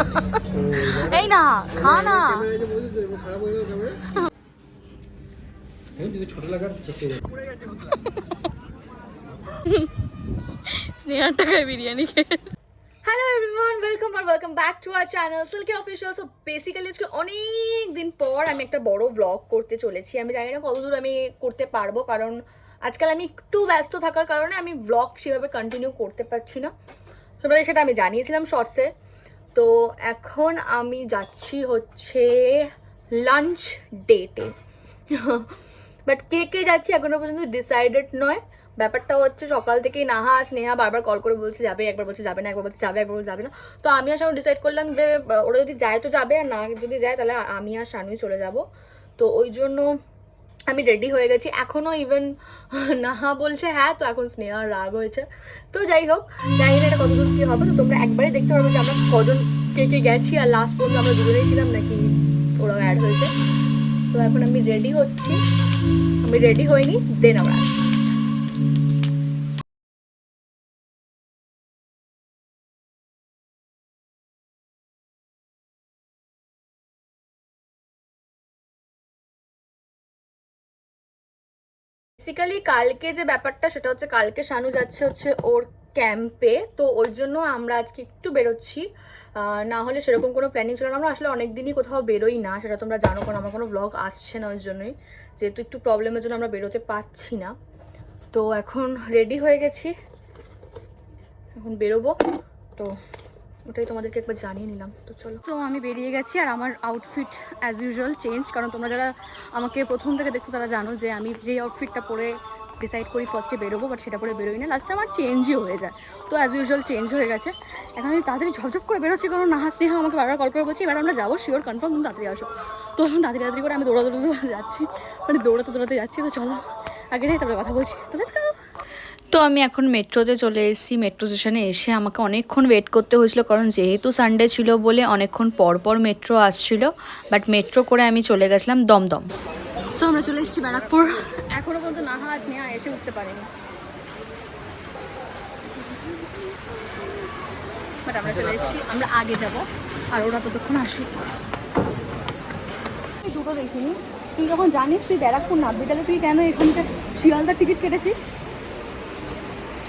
এই না খা না। স্নেহার টাকায় বিরিয়ানি খেয়ে। Hello everyone welcome R welcome back to our channel Silky official so basically আজকে অনেক দিন পর আমি একটা বড় ব্লগ করতে চলেছি। আমি জানি না কতদূর আমি করতে পারব কারণ আজকাল আমি একটু ব্যস্ত থাকার কারণে আমি ব্লগ সেভাবে কন্টিনিউ করতে পারছি না। সেটা আমি জানিয়েছিলাম শর্টসে তো এখন আমি যাচ্ছি হচ্ছে লাঞ্চ ডেটে বাট কে কে যাচ্ছি এখনও পর্যন্ত ডিসাইডেড নয়। ব্যাপারটা হচ্ছে সকাল থেকেই নাহা, স্নেহা বারবার কল করে বলছে, যাবে, একবার বলছে যাবে না, একবার বলছে যাবে, একবার বলছে যাবে না। তো আমি আর শানু ডিসাইড করলাম যে, ওরা যদি যায় তো যাবে, আর না যদি যায় তাহলে আমি আর শানুই চলে যাব। তো ওই জন্য আমি রেডি হয়ে গেছি। এখনও ইভেন নাহা বলছে হ্যাঁ তো এখন স্নেহার রাগ হয়েছে। তো যাই হোক, জানি না এটা কতদূর কী হবে, তো তোমরা একবারই দেখতে পারবে যে আমরা কজন কে কে গেছি আর লাস্ট পর্যন্ত আমরা দুজনেই ছিলাম নাকি ওরাও অ্যাড হয়েছে। তো এখন আমি রেডি হচ্ছি। আমি রেডি হইনি দেন আমরা বেসিক্যালি কালকে যে ব্যাপারটা, সেটা হচ্ছে কালকে শানু যাচ্ছে হচ্ছে ওর ক্যাম্পে তো ওই জন্য আমরা আজকে একটু বেরোচ্ছি। না হলে সেরকম কোনো প্ল্যানিং ছিল না। আমরা আসলে অনেক দিনই কোথাও বেরোই না, সেটা তোমরা জানো, কারণ আমার কোনো ব্লগ আসছে না ওই জন্যই। যেহেতু একটু প্রবলেমের জন্য আমরা বেরোতে পারছি না। তো এখন রেডি হয়ে গেছি। এখন বেরোবো। তো ওটাই তোমাদেরকে একবার জানিয়ে নিলাম। তো চলো। তো আমি বেরিয়ে গেছি আর আমার আউটফিট অ্যাজ ইউজুয়াল চেঞ্জ কারণ তোমরা যারা আমাকে প্রথম থেকে দেখছ তারা জানো যে আমি যেই আউটফিটটা পরে ডিসাইড করি ফার্স্টে বেরোবো বাট সেটা পরে বেরোই না। লাস্টে আমার চেঞ্জই হয়ে যায়। তো অ্যাজ ইউজুয়াল চেঞ্জ হয়ে গেছে। এখন আমি তাড়াতাড়ি ঝপঝপ করে বেরোচ্ছি, কারণ নাহা স্নেহা আমাকে বারবার কল করে বলছি, এবার আমরা যাব শিওর কনফার্ম তুমি তাড়াতাড়ি আসো। তো এখন তাড়াতাড়ি তাড়াতাড়ি করে আমি দৌড়াতে দৌড়াতে যাচ্ছি। মানে দৌড়াতে দৌড়াতে যাচ্ছি, তো চলো। আগে যাই তারপরে কথা বলছি। তো লেটস গো তো আমি এখন মেট্রোতে চলে এসেছি। মেট্রো স্টেশনে এসে আমাকে অনেকক্ষণ ওয়েট করতে হয়েছিল কারণ যেহেতু সানডে ছিল বলে অনেকক্ষণ পর পর মেট্রো আসছিল। বাট মেট্রো করে আমি চলে গেছিলাম দমদম। সো আমরা চলে এসেছি ব্যারাকপুর। এখনও পর্যন্ত নাহা স্নেহা এসে উঠতে পারেনি। বাট আমরা চলে এসেছি আমরা আগে যাব আর ওরা ততক্ষণ আসুক। দুটো দেখিনি। তুই যখন জানিস তুই ব্যারাকপুর নামবি তাহলে তুই কেন এখানকার শিয়ালদার টিকিট কেটেছিস?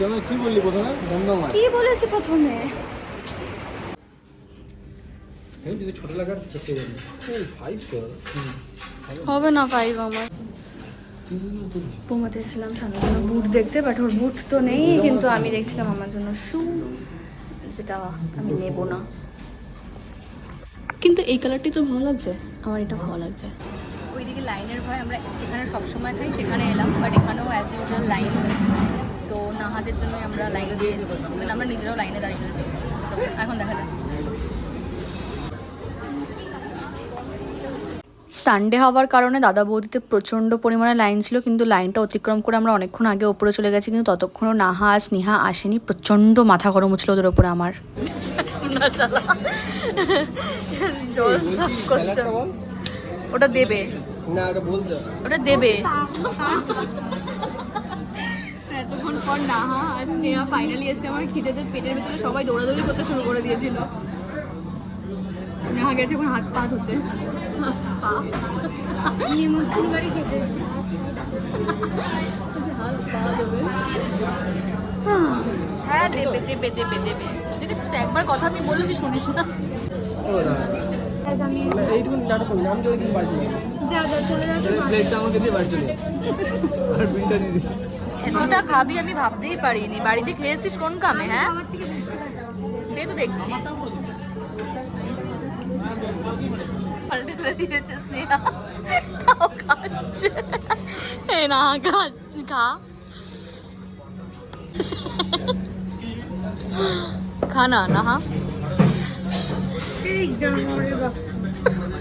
কেন কি বললি প্রথমে? দমদমা কি বলেছি প্রথমে? আমি যদি ছোট লাগার চেষ্টা করি ফাইভ তো। হবে না ফাইভ আমার। পুমাতে এসেছিলাম সামনের জন্য বুট দেখতে বাট ওর বুট তো নেই কিন্তু আমি দেখছিলাম আমার জন্য শু যেটা আমি নেব না। কিন্তু এই কালারটি তো ভালো লাগছে? আমার এটা ভালো লাগছে। ওইদিকে লাইনের ভয় আমরা যেখানে সবসময় খাই সেখানে এলাম বাট এখানেও অ্যাজ ইউজুয়াল লাইন তো নাহাদের জন্য আমরা লাইন দিয়েছি। মানে আমরা নিজেরাও লাইনে দাঁড়িয়ে রয়েছি। তো এখন দেখা যাক। সানডে হওয়ার কারণে দাদা বৌদিতে প্রচণ্ড পরিমাণে লাইন ছিল কিন্তু লাইনটা অতিক্রম করে আমরা অনেকক্ষণ আগে ওপরে চলে গেছি কিন্তু ততক্ষণও নাহা আর স্নেহা আসেনি। প্রচণ্ড মাথা গরম হচ্ছিল ওদের ওপরে আমার। ওটা দেবে। না ওটা বলতে ওটা দেবে। এতক্ষণ পর নাহা আর স্নেহা ফাইনালি এসে আমার খিদেতে পেটের ভিতরে সবাই দৌড়াদৌড়ি করতে শুরু করে দিয়েছিল। নাহা গেছে এখন হাত পা ধুতে। হ্যাঁ দেবে দেবে দেবে দেবে। দেখেছিস একবার কথা আমি বললে তুই শুনিস না। মানে ডাটা আমি তো না চলে প্লেটটা আমাকে দিয়ে বাড়ি চলে আর বিলটা দিয়ে এতটা খাবি আমি ভাবতেই পারিনি। বাড়িতে খেয়েছিস কোন কামে হ্যাঁ? এই তো দেখছি। পাল্টে ফেলে দিয়েছে স্নেহা তাও খাচ্ছে এ না খাচ্ছি খা। খা না না হা।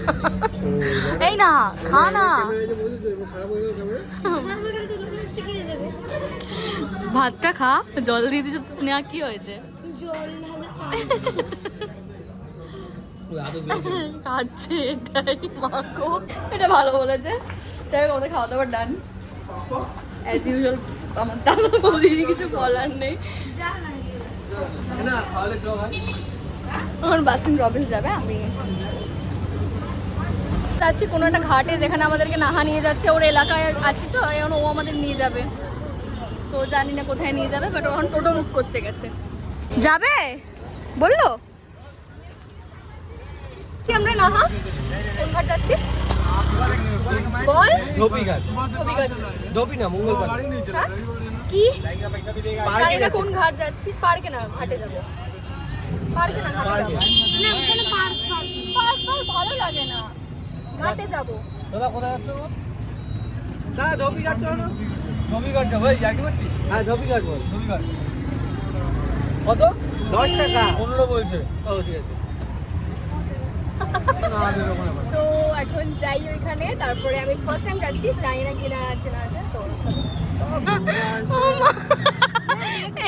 এই না খা না। ভাতটা খা জল দিয়ে দিচ্ছে তো স্নেহা কি হয়েছে? খাচ্ছে এটাই মাখো এটা ভালো বলেছে। যাই হোক আমাদের খাওয়া দাওয়ার ডান অ্যাজ ইউজুয়াল আমার দাদা বৌদির কিছু বলার নেই। আমার বাসিন রবিন্স যাবে আমি যাচ্ছি কোনো একটা ঘাটে যেখানে আমাদেরকে নাহা নিয়ে যাচ্ছে ওর এলাকায় আছি তো এখন ও আমাদের নিয়ে যাবে। তো জানি না কোথায় নিয়ে যাবে বাট ওখানে টোটো বুক করতে গেছে। যাবে? বলল? কি আমরা নাহা? কোন ঘাট যাচ্ছি? বল। ধোপি না মঙ্গলবার। হ্যাঁ? কি? জানি না কোন ঘাট যাচ্ছি পার্কে না ঘাটে যাব। পার্কে না ঘাটে যাব। না পার্ক। পার্ক পার্ক ভালো লাগে না। ঘাটে যাব। দাদা কোথায় যাচ্ছ না ধোপিঘাট চলো না। ধোপিঘাট যাব। এই জায়গা পাচ্ছিস হ্যাঁ বল। কত? দশ টাকা। পনেরো বলছে। ও ঠিক আছে। না দেবে ওখানে আবার। তো এখন যাই ওইখানে তারপরে আমি ফার্স্ট টাইম যাচ্ছি জানি না কি না আছে না আছে তো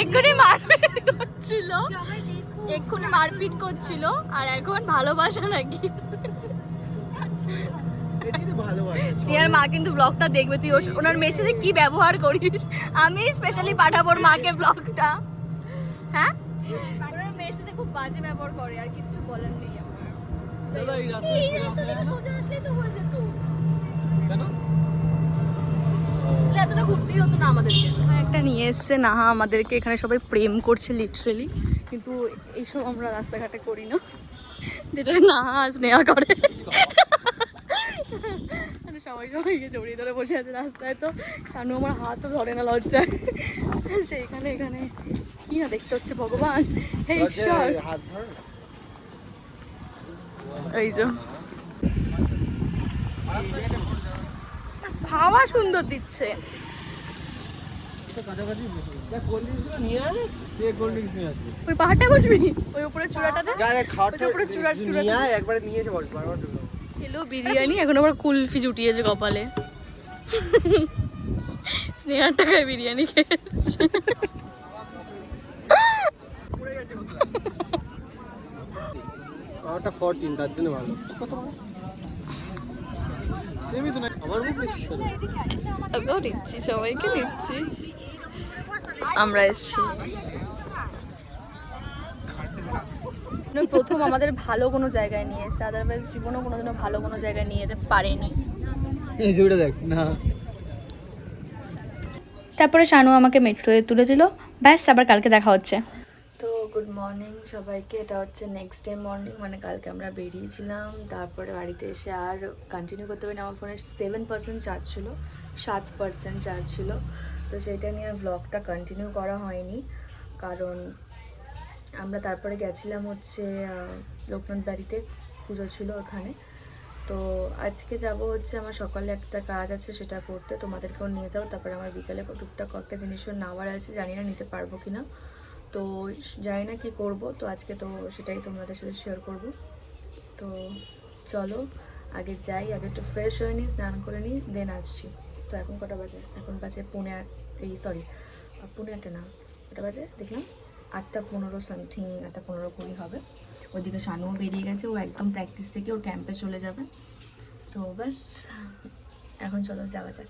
এক্ষুনি মারপিট করছিল। এক্ষুনি মারপিট করছিল আর এখন ভালোবাসা নাকি। মা কিন্তু ব্লগটা দেখবে তুই। ওনার মেয়ের সাথে কি ব্যবহার করিস? আমি স্পেশালি পাঠাবো মাকে ব্লগটা হ্যাঁ? ওনার মেয়ের সাথে খুব বাজে ব্যবহার করে আর কিছু বলার নেই হয়ে একটা নিয়ে এসছে নাহা আমাদেরকে। এখানে সবাই প্রেম করছে লিটারেলি কিন্তু এইসব আমরা রাস্তাঘাটে করি না। যেটা নাহা স্নেহা করে। মানে সবাই সবাইকে জড়িয়ে ধরে বসে আছে রাস্তায় তো। আমার হাতও ধরে না লজ্জায়। সেইখানে এখানে। কি না দেখতে হচ্ছে ভগবান। হে ঈশ্বর। এই যে। হাওয়া সুন্দর দিচ্ছে। ওই পাহাড়টা বসবি? ওই উপরে চূড়াটাতে? ওই উপরে চূড়া চূড়া নিয়ে একবারে নিয়ে এসে ঢুকলো খেলো বিরিয়ানি এখন আবার কুলফি জুটিয়েছে কপালে। স্নেহার টাকায় বিরিয়ানি খেয়েছে ফোরটিন তার জন্য ভালো। দিচ্ছি সবাইকে দিচ্ছি আমরা এসছি মানে প্রথম আমাদের ভালো কোনো জায়গায় নিয়ে এসছে আদারওয়াইজ জীবনও কোনোদিনও ভালো কোনো জায়গায় নিয়ে যেতে পারেনি। এই ছবিটা দেখ না। তারপরে শানু আমাকে মেট্রোতে তুলে দিল। ব্যাস আবার কালকে দেখা হচ্ছে। তো গুড মর্নিং সবাইকে এটা হচ্ছে নেক্সট ডে মর্নিং মানে কালকে আমরা বেরিয়েছিলাম। তারপরে বাড়িতে এসে আর কন্টিনিউ করতে পারিনি আমার ফোনে সেভেন পার্সেন্ট চার্জ ছিল সাত পার্সেন্ট চার্জ ছিল। তো সেটা নিয়ে আর ব্লগটা কন্টিনিউ করা হয়নি কারণ আমরা তারপরে গেছিলাম হচ্ছে লোকনাথ বাড়িতে, পুজো ছিল ওখানে। তো আজকে যাব হচ্ছে আমার সকালে একটা কাজ আছে সেটা করতে, তোমাদেরকেও নিয়ে যাও। তারপরে আমার বিকালে টুকটাক কয়েকটা জিনিসও নেওয়ার আছে, জানি না নিতে পারব কি না তো জানি না কি করব, তো আজকে তো সেটাই তোমাদের সাথে শেয়ার করব। তো চলো, আগে যাই, আগে একটু ফ্রেশ হয়ে নিই, স্নান করে নিই দেন আসছি। তো এখন কটা বাজে? এখন বাজে পৌনে এই সরি পৌনে একটা না, কটা বাজে? দেখলাম। আটটা পনেরো সামথিং আটটা পনেরো কুড়ি হবে। ওইদিকে শানুও বেরিয়ে গেছে, ও একদম প্র্যাকটিস থেকে ওর ক্যাম্পে চলে যাবে। তো ব্যাস, এখন চলো যাওয়া যাক।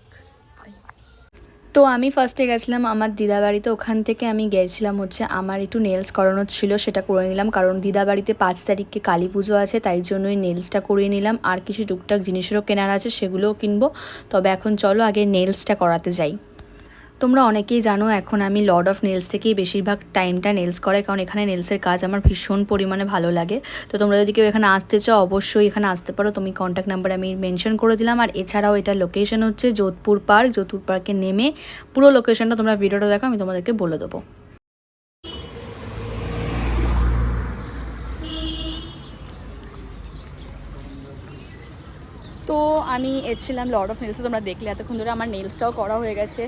তো আমি ফার্স্টে গেছিলাম আমার দিদা বাড়িতে, ওখান থেকে আমি গেছিলাম হচ্ছে আমার একটু নেলস করানোর ছিল, সেটা করে নিলাম। কারণ দিদা বাড়িতে পাঁচ তারিখে কালী পুজো আছে, তাই জন্যই নেলসটা করিয়ে নিলাম। আর কিছু টুকটাক জিনিসেরও কেনার আছে, সেগুলোও কিনবো। তবে এখন চলো আগে নেলসটা করাতে যাই। তোমরা অনেকেই জানো, এখন আমি লর্ড অফ নেলস থেকেই বেশিরভাগ টাইমটা নেলস করাই কারণ এখানে নেলসের কাজ আমার ভীষণ পরিমাণে ভালো লাগে। তো তোমরা যদি কেউ এখানে আসতে চাও, অবশ্যই এখানে আসতে পারো। তুমি কন্ট্যাক্ট নাম্বার আমি মেনশন করে দিলাম। আর এছাড়াও এটা লোকেশন হচ্ছে যোধপুর পার্ক যোধপুর পার্কে নেমে পুরো লোকেশনটা তোমরা ভিডিওটা দেখো, আমি তোমাদেরকে বলে দেবো। তো আমি এসেছিলাম লর্ড অফ নেলসে তোমরা দেখলে, এতক্ষণ ধরে আমার নেলসটাও করা হয়ে গেছে।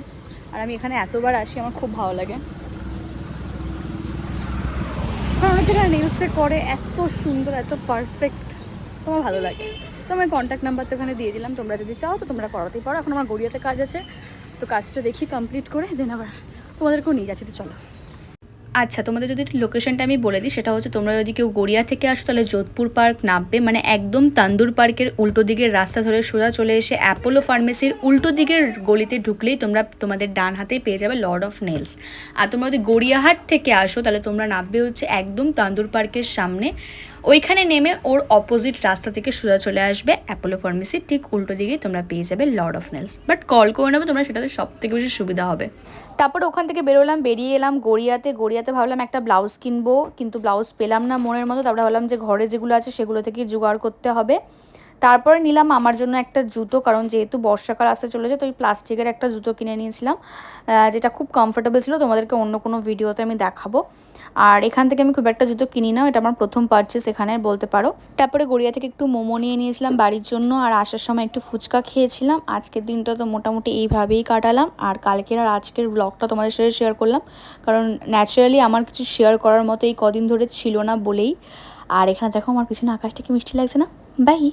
আর আমি এখানে এতবার আসি, আমার খুব ভালো লাগে। হচ্ছে এখানে নেলসটা করে এত সুন্দর, এত পারফেক্ট তোমার ভালো লাগে। তো আমি কন্ট্যাক্ট নাম্বার তো ওখানে দিয়ে দিলাম, তোমরা যদি চাও তো তোমরা করাতেই পারো। এখন আমার গড়িয়াতে কাজ আছে, তো কাজটা দেখি কমপ্লিট করে দেন আবার তোমাদেরকেও নিয়ে যাচ্ছি, তো চলো। আচ্ছা তোমাদের যদি লোকেশনটা আমি বলে দিই, সেটা হচ্ছে তোমরা যদি কেউ গড়িয়া থেকে আসো, তাহলে যোধপুর পার্ক নামবে। মানে একদম তান্দুর পার্কের উল্টো দিকের রাস্তা ধরে সোজা চলে এসে অ্যাপোলো ফার্মেসির উল্টো দিকের গলিতে ঢুকলেই তোমরা তোমাদের ডান হাতেই পেয়ে যাবে লর্ড অফ নেলস আর তোমরা যদি গড়িয়াহাট থেকে আসো, তাহলে তোমরা নামবে হচ্ছে একদম তান্দুর পার্কের সামনে। ওইখানে নেমে ওর অপোজিট রাস্তা থেকে সোজা চলে আসবে। অ্যাপোলো ফার্মেসি ঠিক উল্টো দিকেই তোমরা পেয়ে যাবে lord of nails but call করে নেবে, তোমরা সেটাতে সব থেকে বেশি সুবিধা হবে। তারপর ওখান থেকে বেরোলাম, বেরিয়ে এলাম গড়িয়াতে। গড়িয়াতে ভাবলাম একটা ব্লাউজ কিনবো, কিন্তু ব্লাউজ পেলাম না মনের মতো। তারপরে ভাবলাম যে ঘরে যেগুলো আছে সেগুলো থেকে জোগাড় করতে হবে। তারপরে নিলাম আমার জন্য একটা জুতো, কারণ যেহেতু বর্ষাকাল আসতে চলেছে, তো ওই প্লাস্টিকের একটা জুতো কিনে নিয়েছিলাম যেটা খুব কমফোর্টেবল ছিল। তোমাদেরকে অন্য কোনো ভিডিওতে আমি দেখাবো। আর এখান থেকে আমি খুব একটা জুতো কিনি না, এটা আমার প্রথম পারচেস এখানে, বলতে পারো। তারপরে গড়িয়া থেকে একটু মোমো নিয়ে নিয়েছিলাম বাড়ির জন্য, আর আসার সময় একটু ফুচকা খেয়েছিলাম। আজকের দিনটা তো মোটামুটি এইভাবেই কাটালাম, আর কালকের আর আজকের ব্লগটা তোমাদের সাথে শেয়ার করলাম, কারণ ন্যাচারালি আমার কিছু শেয়ার করার মতো এই কদিন ধরে ছিল না বলেই। আর এখানে দেখো আমার পিছনে আকাশটা কি মিষ্টি লাগছে না? বাই